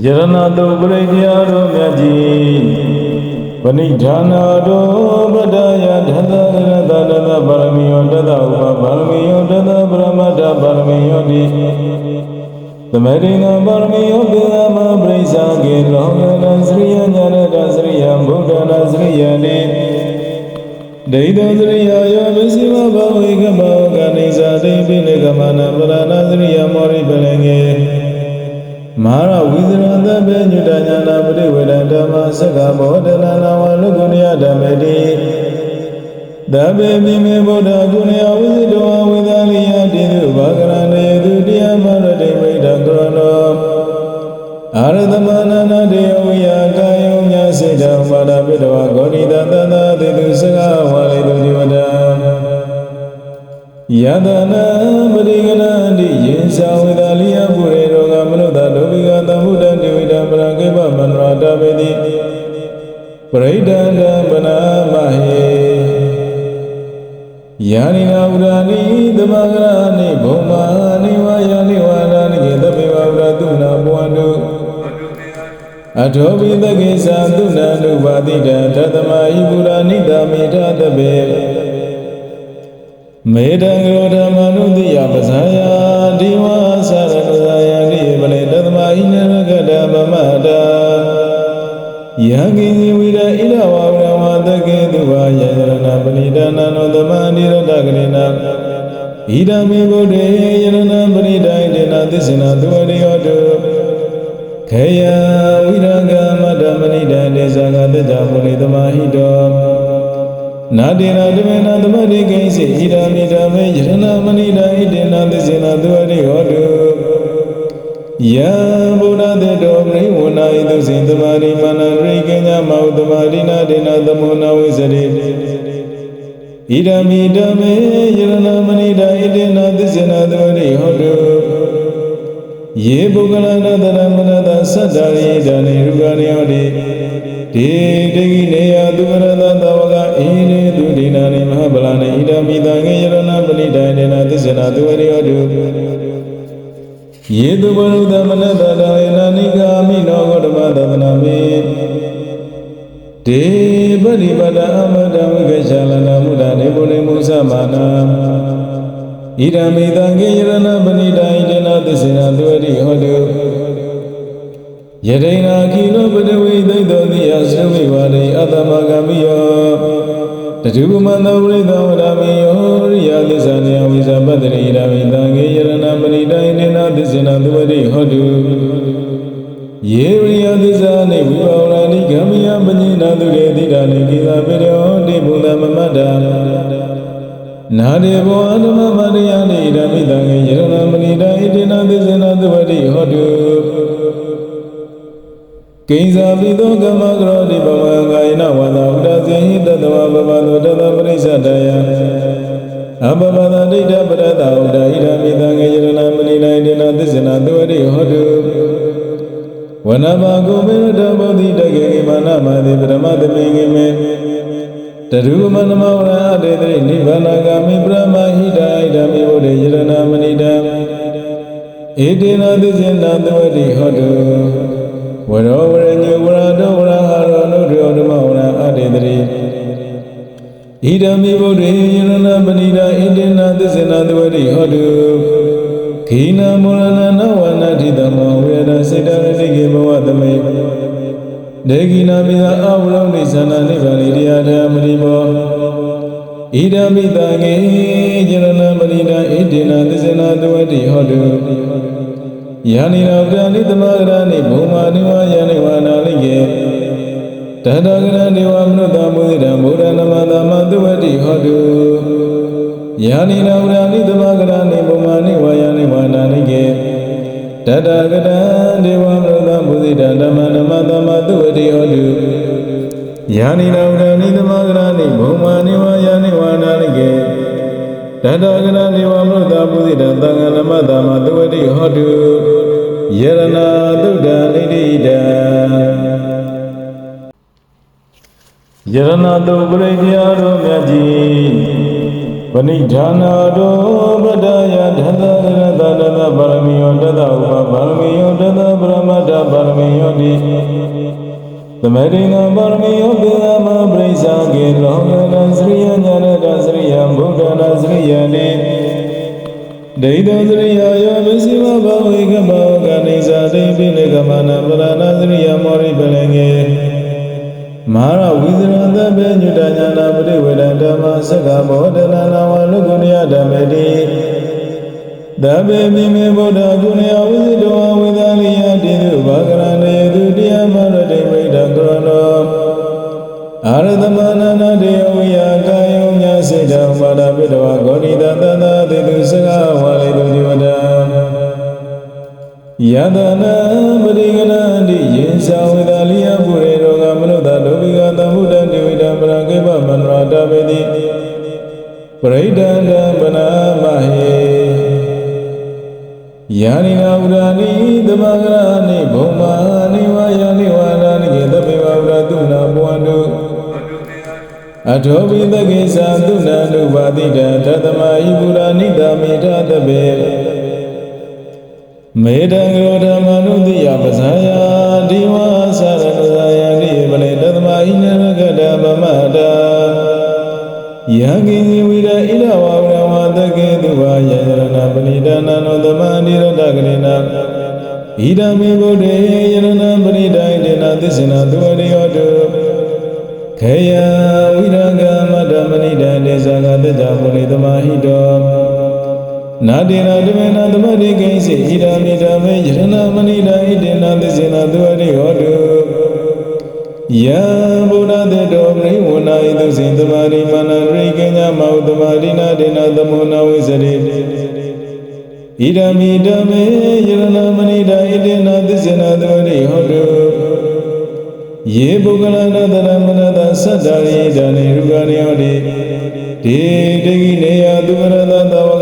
ယရဏတုပရိဒယာတော်မြတ်ကြီးပဏိဌာနာတော်ဗဒယဓတ္တရတ္တတပါရမီယောတတဥပပါရမီယောတတပရမတ္ထပါရမီယောတိသမရိနာပါရမီယောပိသမပရိစ္ဆာကေလောကနာစရိယညာရတစရိယဘုဒ္ဓနာစရိယနေဒိဋ္ဌံစရိယယောပစ္စည်းမဘဝေကမောကနေဇာတိပိနေကမနာပရဏစရိယမောရိပလင်ငေ မဟာရဝိဇရတဘေညုတညာနာပရိဝေဒဓမ္မစက္ကဘောဓနာနာဝလုကုဏယဓမ္မေတိသဗ္ဗေမိမေဗုဒ္ဓဂုဏယဝိဇိတောဝိသလိယတိတုဘာဂရဏေတုတရားမရတိဝိဒကရဏောအာရသမနာနာတေယဝိယကာယောညစေတံပါဒပိတဝဂောရိတသတ္တသေတုစကဝါလေတုဒီဝဒံယတနာပရိကရန္တိယေသဝေဒ တရာတပေတိပရိဒန္တပနာမဟေယာနိနာဥရာနိသမဂရာနိဘုံမာနိဝါယာနိဝါနာနိကေသဗ္ဗေဝဥရတုနာဘဝန္တုအထောပိသကေသသုဏနုပါတိတံသတ္တမဟိပုရာနိတမေထသဗ္ဗေမေတံကရောဓမ္မနုတိယပဇာယ ကိဉ္စီဝိရဣရဝဝရဝတကေတုဝါယယရဏပဏိဒနာနောသမန္တိရတကရေနာဣဒံမေဘုဒ္ဓေယရဏပဏိဒိုင်တေနသစ္စေနသူဝရိယောတုခေယဝိရကမတ္တမဏိဒံဒေဇာကတ္တပုရိသမဟိတောနာတေနာတမေနာသမတိကိဉ္စီဣဒံမိဓမ္မေယရဏမဏိဒံဣတေနသစ္စေနသူဝရိယောတု ယံဗုဒ္ဓတေတောပရိဝနာဣသုစေသမာရိမာနရိကညမောသမာရိနာဒေနသမောနာဝိစရိဣဒံမိဓမ္မေယရဏမဏိဒံဣတေနသစ္စေနသူဝရိယောတုယေပုဂ္ဂလနာတရမနတသတ္တရိဒာနိရူပရိယောတိဒေတိနေယသူကရတသဝကဣရေသူဒိနာနိမဟာဗလာနိဣဒံမိတံငေယရဏပဏိဒံဒေနသစ္စေနသူဝရိယောတု ယေတုဘရုသမနတတဝေနနိဂာမိနောဂောတမသဗ္ဗနာမေဒေပရိပဒအမတဝိကရှာလနာမုဒ္ဒနေပုရိမုသမနာဣဒံမိတံကေယရဏပဏိတံဣတေနသစ္စေနသူဝရိဟောတုယတိနာခိလောပတဝိသိတောတိယသဝိဝါရိအတ္တမဂမိယောတတုမန္တဝိသဝရမိယောရိယသစ္စာနေဝိဇပတ္တိရာမိတံကေယရဏ ပဏိတံဣတေနသစ္စေနသူဝရိဟောတုယေရိယသစ္စာနေဝိဝရဏိဂမယပညိနာသူရေတိတာနေကိသာပေရောတိဘုံသမမတ္တာနာရေဘောအဓမ္မမရိယနေဓမ္မိတံကေယရဏပဏိတံဣတေနသစ္စေနသူဝရိဟောတုကိဉ္စာပိသောကမ္မကရောတိဘဝံကာယနဝန္တဥဒဇေဟိတတဝဘဝန္တောတတပရိစ္ဆတယ အဘဘဒဒိဋ္ဌပရတဥဒဟိရမိတံငေယရဏမဏိနိုင်တေနသစ္စေနသူဝရိဟောတုဝနမကုမေရတဘောဓိတကေကိမာနမတိပရမသမေငေမေတရုမနမဝရအတေတိနိဗ္ဗာနဂာမိပရမဟိတဣဒမိဘုရေယရဏမဏိတံဧတေနသစ္စေနသူဝရိဟောတုဝရောဝရညဝရတောဝရဟာရောနုဒ္ဓောဓမ္မဝရအတေတိ ဣဒံမိဘုရေယရဏပဏိတာဣတေနသစ္စေနသဝရိဟောတုခိနမောရဏနဝနာတိတမောဝေဒစေတရတိကေဘဝသမေဒေဂိနာမိသာအဝရောနိသနာနိဗ္ဗာနိတရားဓမ္မတိမောဣဒံမိတံငေယရဏပဏိတာဣတေနသစ္စေနသဝရိဟောတုယာနိနာပဏိသမဂရဏိဘုံမာနိဝါယနိဝါနာလိကေ တတဂရဏိဝမနုတမုဒိတံဘုရားနမတမသဝတိဟောတုယာနိနာဝရဏိသမဂရဏိဘုံမာနိဝါယနိဝါနာလိကေတတဂရဒေဝမနုတမုဒိတံဓမ္မနမတမသဝတိဟောတုယာနိနာဝရဏိသမဂရဏိဘုံမာနိဝါယနိဝါနာလိကေတတဂရဒေဝမနုတမုဒိတံသံဃာနမတမသဝတိဟောတုယရဏသုဒ္ဓနိတိတံ ယရဏတုပရိဒယာတော်မြတ်ကြီးပပဏိဌာနာတောပဒယဓတ္တရတ္တတပါရမီယောတတဥပပါရမီယောတတပရမတ္တပါရမီယောတိသမရိနာပါရမီယောပိယမပရိစ္ဆာကေလောကရစရိယညာရတစရိယဘုဒ္ဓနာစရိယနေဒိဋ္ဌံစရိယယောပစ္စည်းမဘဝေကမောကနေဇာတိပိနေကမနာပရဏစရိယမောရိပလင်ငေ မဟာဝိဇရတဘေညုတညာနာပရိဝေဒဓမ္မစက္ကဘောဓနာနာဝလုကုဏယဓမ္မေတိသဗ္ဗေမိမေဗုဒ္ဓဂုဏယဝိဇိတောဝိသလိယတိတုဘာဂရဏေတုတရားမရတိဝိဒကရဏောအာရသမနာနာတေဝိယကာယောညစေတံပါဒပိတဝဂောရိတသတ္တတေတုစကဝါလေတုဒီဝဒံ ယတနာပရိကရန္တိယေသဝေဒလိယပုရေရောဂမနုဿဒုပိကသံဗုဒ္ဓံဒေဝိတံပရကေပမန္တရာတပေတိပရိဒန္တံပနာမဟေယာနိနာဥရာနိသမဂရာနိဘုံမာနိဝါယာနိဝါရာနိကေသဗ္ဗေဝဥရတုနာဘဝန္တုအထောပိသကေသသုဏနုပါတိတံသတ္တမဟိပုရာနိတမေထသဗ္ဗေ မေတံကရောဓမ္မနုတိယပဇာယာဒီဝါသရဏဇာယာတိပလေတသမဟိနရကတမမတာယံကိဉ္စီဝိရဣရဝဝရဝတကေတုဝါယယရဏပဏိဒနာနောသမန္တိရတကရေနာဣဒံမေဘုဒ္ဓေယရဏပဏိဒိုင်တေနသစ္စေနသူဝရိယောတုခေယဝိရကမတ္တမဏိဒံဒေဇာကတ္တပုရိသမဟိတော နာတေနာဓမေနာသမတိကိဉ္စီဣဒံမိဓမေယရဏမဏိဒံဣတေနသစ္စေနသူဝရိယောတုယံဗုဒ္ဓတေတောပရိဝနာဣသုစေသမာရိမာနရိကညမောသမာရိနာဒေနသမောနာဝိစရိဣဒံမိဓမေယရဏမဏိဒာဣတေနသစ္စေနသဝရိဟောတုယေပုဂ္ဂလနာတရမနတသတ္တရိဒာနေရူပရိယောတိဒေတေကိနေယသူကရတသဝက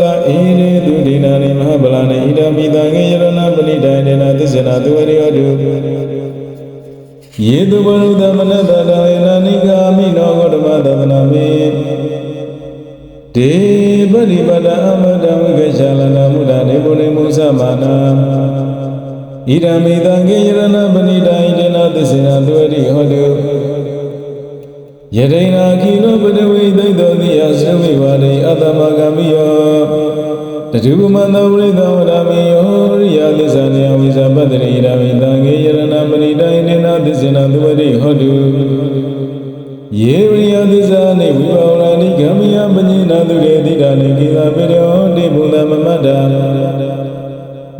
ဣရေသူဒိနာနိမဟာဗလာနေဣဒံမိတံငေယရဏပဏိဒာဣတေနသစ္စေနသဝရိဟောတုယေတုဘရုသမနတတဝေနနိဂာမိနောဂောတမသတနာမေဒေပရိပဒအမတဝိကရှာလနာမုဒ္ဒနေပုရိမုသမနာဣဒံမိတံကေယရဏပဏိတံဣတေနသစ္စေနသွေတိဟောတုယတိနာခိနောပတဝိသိတောတိယသဝိဝါရိအတ္တမဂမိယော တတုမန္တဝိသဝရမေယောရိယသစ္စာနေဝိဇပတ္တိရာမိတံကေယရဏပဏိတံဣတေနသစ္စေနသွေတိဟောတုယေရိယသစ္စာနေဝိဘာဝရဏိဂမယပညိနာသူရေတိတာနေကိသာပေရောတိဘုံသမမတ္တာ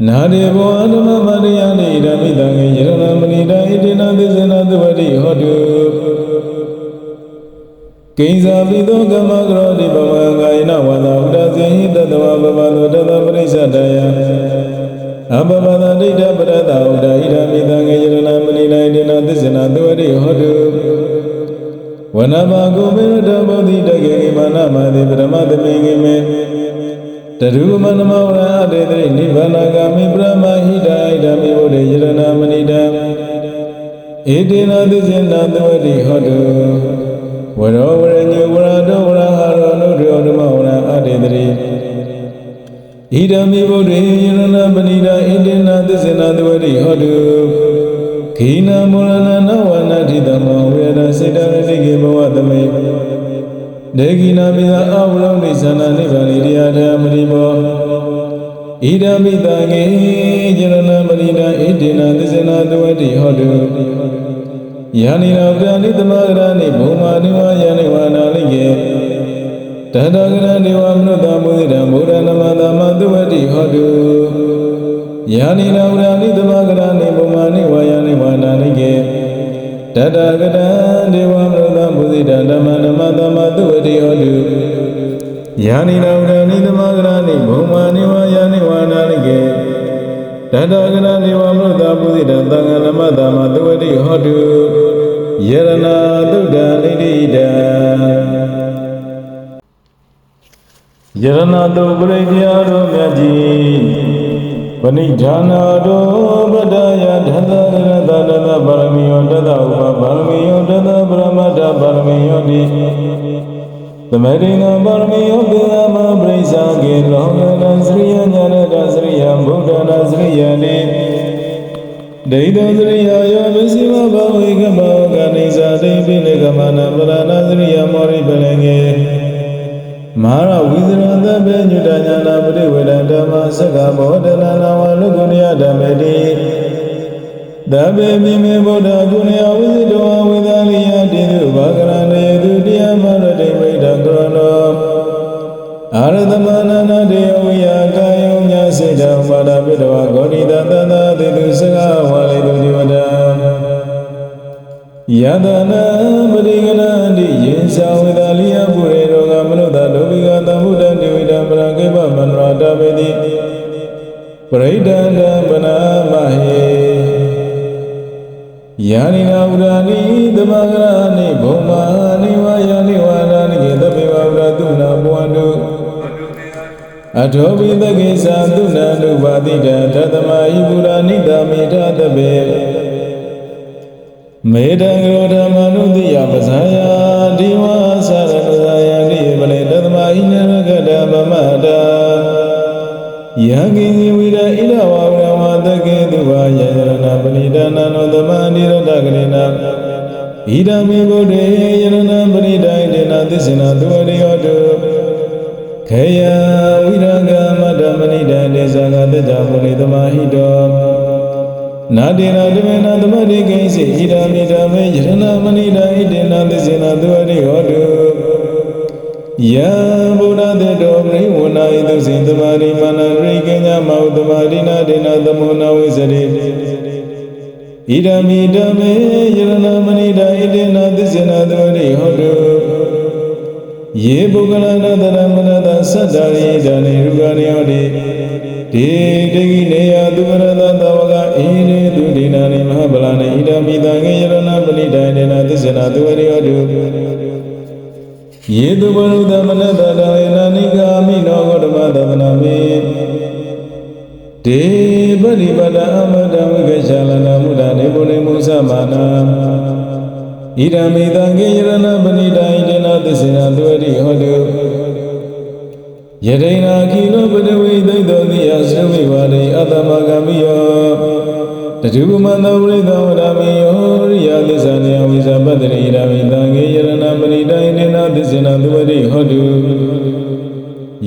နာရေဘောအဓမ္မမရိယနေဣဒမိတံကေယရဏမဏိတံဣတေနသစ္စေနသွေတိဟောတုကိဉ္စာပိသောကမ္မကရောတိဘဝံကာယနဝန္တဥဒဇေဟိ တတဝဘဝန္တတတပရိစ္ဆတယအဘဝန္တဒိဋ္ဌပရတဥဒဣဒမိတံကေယရဏမဏိတံဣတေနသစ္စေနသွေတိဟောတုဝနမကုမေရတဘောတိတကေမာနမတိပရမသမေငေမေတရုမနမောရအတေတိနိဗ္ဗာနဂာမိပရမဟိတဣဒမိဘုရေယရဏမဏိတံဧတေနသစ္စေနသဝတိဟောတုဝရောဝရညဝ ဣဒမိဘုရေယရဏမဏိတံဧတေနသစ္စေနသဝတိဟောတုခိနမောရဏနဝနာတိတမောဝေဒစေတရတိကေဘဝသမေဒေဂိနာမိသာအဝလောနိသနာနိဗ္ဗာန်တရားဓမ္မတိမောဣဒံမိတံငေယရဏမဏိတံဣတိနာသစ္စေနာတဝတိဟောတုယာနိနာပယနိသမဂရနိဘုံမာနိဝါယနိဝါနာလိကေ တတဂရနိဝမနုတမုဒိတံဘုရားနမသမတဝတိဟောတုယာနိနာဝရဏိသမဂရဏိပုမာနိဝါယနိဝါနာနိကေတတကတံဒေဝမနုသဘုဇိတဓမ္မနမသမသုဝတိဟောတုယာနိနာဝရဏိသမဂရဏိပုမာနိဝါယနိဝါနာနိကေတတကတံဒေဝမနုသဘုဇိတသံဃနမသမသုဝတိဟောတုယရဏသုဒ္ဓနိတိတံ ယရဏတုပရိပယတော်မြတ်ကြီးပဏိဌာနာတောပဒယဓတ္တရတ္တတပါရမီယောတတဥပပါရမီယောတတပရမတ္တပါရမီယောတိသသမရိနာပါရမီယောပိယမပရိစ္ဆာကေလောကနာစရိယညာရတစရိယဗုဒ္ဓနာစရိယနေဒိဋ္ဌံစရိယယောပစ္စည်းမဘဝေကမောကနေဇာတိပိနေကမနာပရဏစရိယမောရိပလင်ငေ မဟာရဝိဇရတဘေညုတညာနာပရိဝေဒဓမ္မစက္ကဘောဓနာနာဝလုကုဏယဓမ္မေတိသဗ္ဗေမိမေဗုဒ္ဓဂုဏယဝိဇိတောဝိသလိယတိတုဘာဂရဏေတုတရားမရတိဝိဒကရဏောအာရသမနာနာတေဝိယကာယောညစေတံပါဒပိတဝဂောရိတသတ္တသေတုစကဝါလေတုဒီဝဒံယတနာ ပေတိပရိဒန္တံပနာမဟေယာနိနာဥရာနိသမဂရာနိဘုံမာနိဝါယာနိဝါနာနိကေသဗ္ဗေဝဥရတုနာဘဝန္တုအထောပိသကေသသုနန္တုပါတိတံသတ္တမဟိပုရာနိတမေထသဗ္ဗေမေတံကရောဓမ္မနုတိယပဇာယဒီဝါသရဏဇာယတိပလေတသမဟိနရကတမမတာ ယံကိဉ္စီဝိရဣရဝဝရဝတကေတုဝါယယရဏပဏိဒနာနောသမဏိရတကရေနာဣဒံမေဘုဒ္ဓေယရဏပဏိဒိုင်တေနသစ္စေနသူဝရိယောတုခေယဝိရကမတ္တမဏိဒံဒေဇဂတတပုရိသမဟိတောနာတေနာတမေနာသမတိကိဉ္စီဣဒံမိဓမ္မေယရဏမဏိဒံဣတေနသစ္စေနသူဝရိယောတု ယံဗုဒ္ဓတေတောပရိဝနာဣသုစေသမာရိမာနရိကညမောသမာရိနာဒေနသမောနဝိစရိဣဒံမိဓမ္မေယရဏမဏိဒာဣတေနသစ္စေနသဝရိဟောတုယေပုဂ္ဂလနာတရမနတသတ္တရိဒာနေရူပရိယောတိဒေတေကိနေယသူပရတသဝကဣရေသူဒိနာနိမဟာဗလာနေဣဒံမိတံငေယရဏပဏိဒာဣတေနသစ္စေနသဝရိဟောတု ယေတုဘရုသမနတတဝေနနိဂာမိနောဂောတမသဗ္ဗနာမေဒေပရိပဒအမတဝိကရှာလနာမုဒ္ဒနေပုရိမုသမနာဣဒံမိတံကေယရဏပဏိတံဣတေနသစ္စေနသွေတိဟောတုယတိနာခိလောပတဝိသိတောတိယသဝိဝါရိအတ္တမဂမိယော တတုမန္တဝိသဝရမိယောရိယသစ္စာနေဝိဇပတ္တိရာမိတံကေယရဏပဏိတံဣတေနသစ္စေနသွေတိဟောတု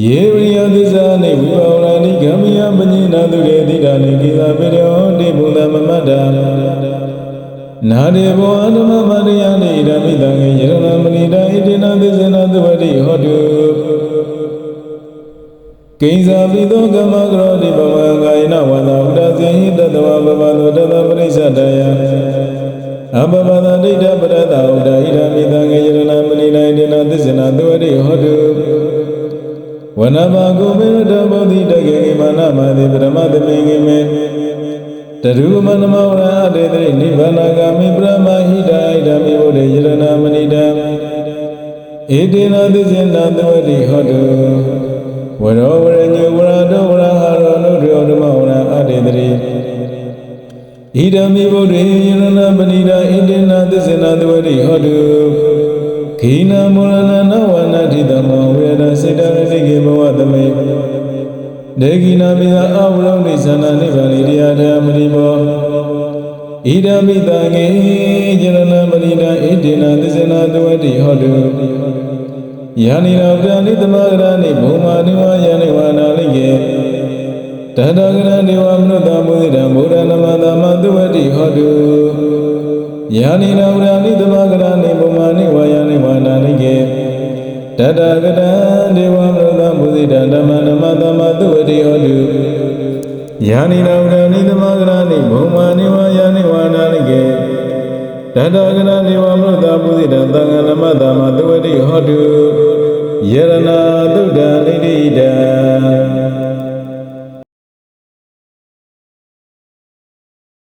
ယေရိယသစ္စာနေဝိဘာဝရဏိဂမယပညိနာတုရေတိတာနေကိသာပေရောတိဘုံသမမတ္တာနာဒေဘောအဓမ္မမရိယနေဣဒမိတံကေယရဏမဏိတံဣတေနသစ္စေနသဝတိဟောတု ကိဉ္စာပိသောကမကရောတိဘဝံကာယနဝန္တဥဒဇေဟိတတဝဘဝန္တတတပရိစ္ဆတယအဘဝန္တဒိဋ္ဌပရတဥဒဣဒမိတံကေယရဏမဏိတံဣတေနသစ္စေနသဝတိဟောတုဝနမကုမေရတဘောဓိတကေမာနမတိပရမသမေငေမေတရုမနမောရအတေတိနိဗ္ဗာနဂာမိပရမဟိတဣဒမိဘုရေယရဏမဏိတံဧတေနသစ္စေနသဝတိဟောတု ဝရောဝရညဝရတောဝရဟာရောနုဒယောဓမ္မဝရအတေတိဣဒမိဘုရေယရဏမဏိတံဣတေနသစ္စေနသဝတိဟောတုခိနာမောရဏနဝနာတိတမောဝေဒစေတရတိကေဘဝသမေဒေဂိနာမိသာအဝရုံနိသနာနိဗ္ဗာန်တရားဓမ္မတိဘောဣဒံမိတံငေယရဏမဏိတံဣတေနသစ္စေနာတဝတိဟောတု ယာနိနာပယနိသမဂရနိဘုံမာနိဝါယနိဝါနာလိကေတတဂရနိဝမနုတမုဒိတံဘုရားနမတမတဝတိဟောတုယာနိနာဝရဏိသမဂရဏိပုမာနိဝါယနိဝါနာနိကေတတကတံဒေဝမရုဒံဘုဇိတံဓမ္မနမသမသုဝတိဟောတုယာနိနာဝရဏိသမဂရဏိပုမာနိဝါယနိဝါနာနိကေ တတဂရနေဝမနုဿပုစိတံသံဃနမတမသဝတိဟောတုယရဏသုဒ္ဓနိတိတံ